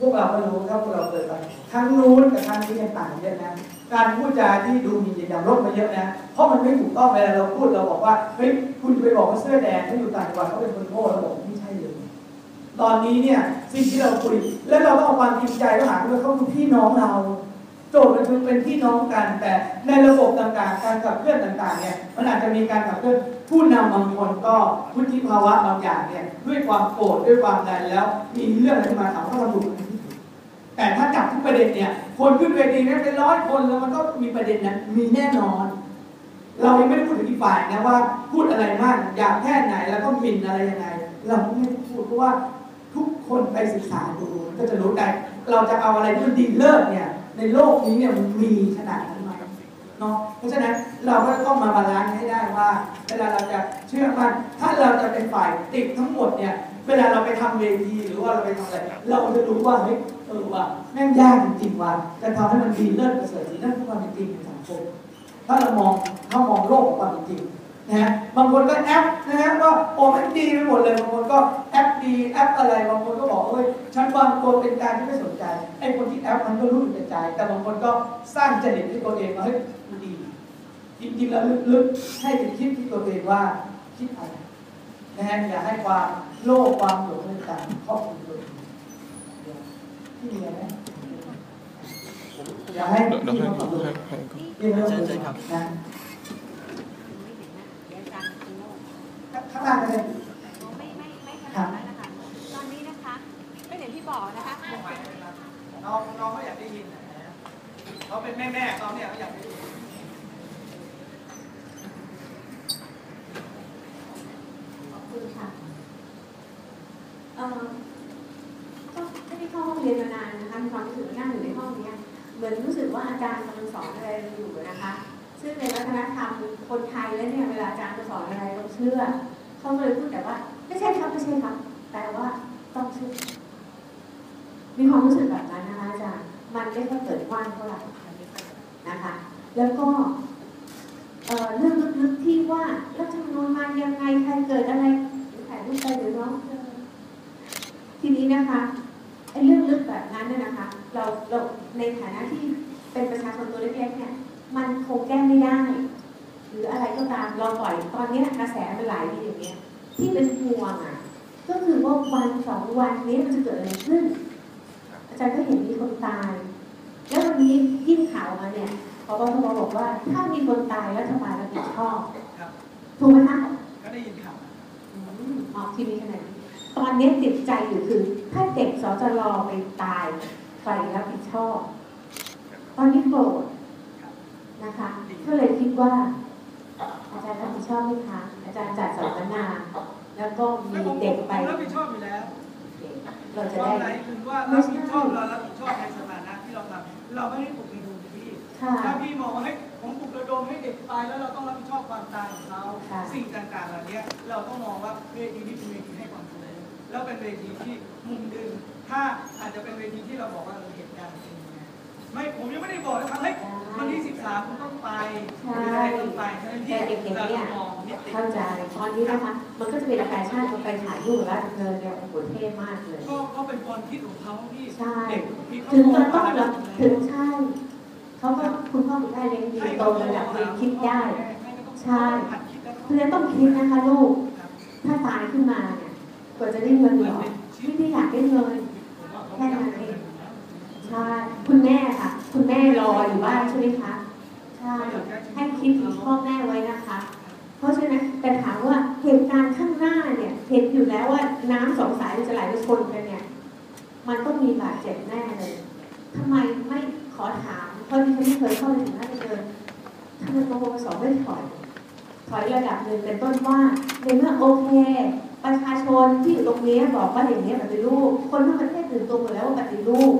พวกเราก็รู้ครับพวกเราเคยไปทั้งนู้นกับทั้งนี้ยังต่างเยอะนะ การพูดจาที่ดูมีจิตอย่างลดมาเยอะนะ เพราะมันไม่ถูกต้องเวลาเราพูดเราบอกว่าเฮ้ยคุณจะไปบอกว่าเสื้อแดงที่อยู่ต่างจังหวัดเขาเป็นคนโง่เราบอกไม่ใช่เลยตอนนี้เนี่ยสิ่งที่เราคุยแล้วเราต้องเอาความจริงใจเข้าหาด้วยเขาคือพี่น้องเราโจทย์มันคือเป็นพี่น้องกัน แต่ในระบบต่างๆ การขับเคลื่อนต่างๆเนี่ยมันอาจจะมีการขับเคลื่อนผู้นำบางคนก็พุทธิภาวะบางอย่างเนี่ยด้วยความโกรธด้วยความใดแล้ว มีเรื่องอะไรขึ้นมาถามว่าเราถูก แต่ถ้าจับทุกประเด็นเนี่ยคนขึ้นเวทีนี่ยเป็นร้อยคนแล้วมันก็มีประเด็นนั้นมีแน่นอน เรายังไม่ได้พูดถึงอีกฝ่ายนะว่าพูดอะไรมากอยากแค่ไหนแล้วก็มินอะไรยังไง เราไม่ได้พูดเพราะว่าทุกคนไปศึกษาดูก็จะรู้ได้เราจะเอาอะไรที่มันดีเลิศเนี่ยในโลกนี้เนี่ยมันมีขนาดนั้นไหมเนาะเพราะฉะนั้นเราก็ต้องมาบาลานซ์ให้ได้ว่า เวลาเราจะเชื่อมันถ้าเราจะเป็นฝ่ายติดทั้งหมดเนี่ยเวลาเราไปทำเวทีหรือว่าเราไปทำอะไร เราจะรู้ว่าเฮ้ย ออว่าแม่งยากจริงๆว่าจะทำให้มันดีเลิศประเสริฐสีนั่นคือความเป็นจริงในสังคมถ้าเรามองถ้ามองโลกความเป็นจริงนะฮะบางคนก็แอปนะฮะว่าโอ้มันดีไปหมดเลยบางคนก็แอปดีแอปอะไรบางคนก็บอกเอ้ยฉันวางตัวเป็นการที่ไม่สนใจไอ้คนที่แอปมันก็รู้อยู่ในใจ แต่บางคนก็สร้างจริตให้ตัวเองว่าเฮ้ยมันดีจริงๆแล้วลึกๆให้ไปคิดที่ตัวเองว่าคิดอะไรนะฮะอย่าให้ความโลภความหลงต่างๆครอบคุมตัวเอง อย่าให้เดี๋ยวที่ให้เขาให้ทำตัวให้ให้ที่เรื่องมือนอาจารย์คุณโลกข้างล่างก็ได้ไม่ไม่ไม่ขนาดนั้นนะคะตอนนี้นะคะไม่อย่างที่บอกนะคะน้องน้องเขาอยากได้ยินนะเขาเป็นแม่แม่เขาเนี่ยเขาอยากได้ยินขอบคุณค่ะเอ่อ เรียนมานานนะคะมีความรู้สึกว่านั่งอยู่ในห้องเนี้ยเหมือนรู้สึกว่าอาจารย์กำลังสอนอะไรอยู่นะคะ ซึ่งในวัฒนธรรมคนไทยแล้วเนี่ยเวลาอาจารย์จะสอนอะไรเราเชื่อเขาเลยพูดแต่ว่า ไม่ใช่ครับไม่ใช่ครับ แต่ว่าต้องเชื่อมีความรู้สึกแบบนั้นนะคะอาจารย์มันไม่ค่อยเกิดกว้างเท่าไหร่นะคะ แล้วก็เรื่องลึกๆที่ว่ารัฐธรรมนูญมายังไงใครเกิดอะไรถ่ายรูปไปหรือน้องเจอทีนี้นะคะไอ้เรื่องลึกแบบนั้น เนี่ยนะคะเราเราในฐานะที่เป็นประชาชนตัวเล็กๆเนี่ยมันคงแก้ไม่ได้ หรืออะไรก็ตามเราปล่อยตอนเนี้ยกระแสมันไหลไปอย่างเงี้ยที่เป็นห่วงอะก็คือว่าวันสองวันนี้มันจะเกิดอะไรขึ้น อาจารย์ก็เห็นมีคนตาย แล้ววันนี้ยิ่งข่าวมาเนี่ยพบทบบอกว่าถ้ามีคนตายรัฐบาลรับผิดชอบครับถูกไหมคะก็ได้ยินข่าวอืมออกทีวีขนาดนี้ตอนนี้ติดใจอยู่คือ ถ้าเด็กสจรไปตาย ใครรับผิดชอบ ตอนนี้โกรธนะคะ ก็เลยคิดว่า อาจารย์รับผิดชอบไหมคะ อาจารย์จัดสัมมนา แล้วก็มีเด็กไปรับผิดชอบอยู่แล้วเราจะตอนได้ไหนคือว่ารับผิดชอบเรารับผิดชอบในสถานะที่เราทำเราไม่ได้ปลุกระดมพี่ค่ะถ้าพี่มองว่าเฮ้ยผมปลุกระดมให้เด็กตายแล้วเราต้องรับผิดชอบความตายของเขาค่ะสิ่งต่างๆเหล่านี้เราต้องมองว่าเวทีนี้เป็นเวทีให้ความรู้ แล้วเป็นเวทีที่มุมดึง ถ้าอาจจะเป็นเวทีที่เราบอกว่าเราเหตุการณ์เป็นยังไงไม่ผมยังไม่ได้บอกนะครับเฮ้ยวันที่ 13คุณต้องไปหรืออะไรต้องไปฉะนั้นที่แต่เด็กๆเราเนี่ย มองนิติเข้าใจตอนนี้นะคะ มันก็จะเป็นแฟชั่นมันไปถ่ายรูปแล้วเธอเนี่ยโอ้โหเท่มากเลย ก็ก็เป็นความคิดของเขาที่ใช่ เด็กที่เขาถึงจะต้องมรับมาถึงใช่เขาก็คุณพ่อคุณแม่เลี้ยงดีโตระดับหนึ่งคิดได้ ใช่เพราะฉะนั้นต้องคิดนะคะลูก ถ้าตายขึ้นมาเนี่ย กว่าจะได้เงินหรอไม่ได้อยากได้เงินแค่นั้นเองใช่คุณแม่ค่ะ คุณแม่รออยู่บ้านใช่ไหมคะใช่ให้คิดถึงพ่อแม่ไว้นะคะ เพราะฉะนั้นแต่ถามว่าเหตุการณ์ข้างหน้าเนี่ยเห็นอยู่แล้วว่าน้ำสองสายจะไหลไปชนกันเนี่ย มันต้องมีบาดเจ็บแน่เลยทำไมไม่ขอถามเพราะที่ฉันไม่เคยเข้าไปถึงนั่นเลยทำไมกบพศไม่ถอย ถอยระดับหนึ่งเป็นต้นว่าในเมื่อโอเค ประชาชนที่อยู่ตรงนี้บอกว่าอย่างนี้ปฏิรูปคนทั้งประเทศตื่นตัวหมดแล้วว่าปฏิรูป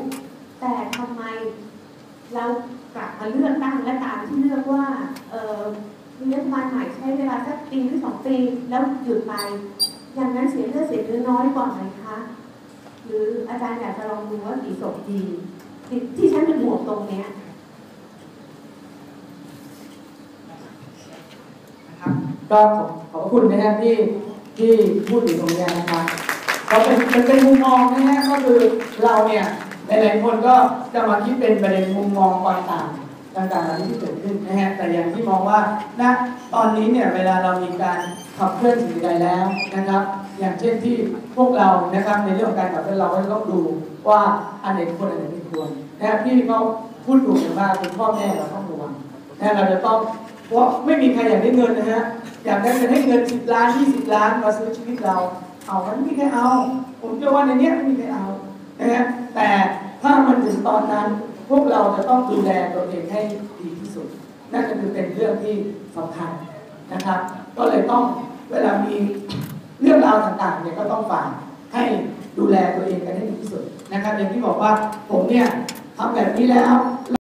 แต่ทำไมเรากลับมาเลือกตั้งและตามที่เลือกว่าเออรัฐบาลใหม่ใช้เวลาสักปีหรือสองปีแล้วหยุดไป อย่างนั้นเสียเลือดเสียเนื้อน้อยกว่าไหมคะ หรืออาจารย์อยากจะลองดูว่ากี่ศพดีที่ที่ฉันเป็นห่วงตรงเนี้ยนะครับก็ขอขอบคุณนะฮะที่ ที่พูดถึงตรงนี้นะครับก็เป็นเป็นเป็นมุมมองนะฮะก็คือเราเนี่ยหลายๆคนก็จะมาคิดเป็นประเด็นมุมมองต่างๆต่างๆเหล่านี้ที่เกิดขึ้นนะฮะแต่อย่างที่มองว่าณตอนนี้เนี่ยเวลาเรามีการขับเคลื่อนสิ่งใดแล้วนะครับ อย่างเช่นที่พวกเรานะครับในเรื่องการขับเคลื่อนเราก็ต้องดูว่าอันไหนควรอันไหนไม่ควรนะครับพี่เขาพูดถูกอย่างมากเป็นพ่อแม่เราต้องระวังนะเราจะต้อง เพราะไม่มีใครอยากได้เงินนะฮะอยากได้เงินให้เงิน10ล้าน20ล้านมาซื้อชีวิตเรา เอามันไม่มีใครเอา ผมเชื่อว่าในนี้ไม่มีใครเอานะฮะแต่ถ้ามันถึงตอนนั้นพวกเราจะต้องดูแลตัวเองให้ดีที่สุดนั่นก็คือเป็นเรื่องที่สำคัญนะครับ ก็เลยต้องเวลามีเรื่องราวต่างๆเนี่ยก็ต้องฝากให้ดูแลตัวเองกันให้ดีที่สุดนะครับอย่างที่บอกว่าผมเนี่ยทำแบบนี้แล้ว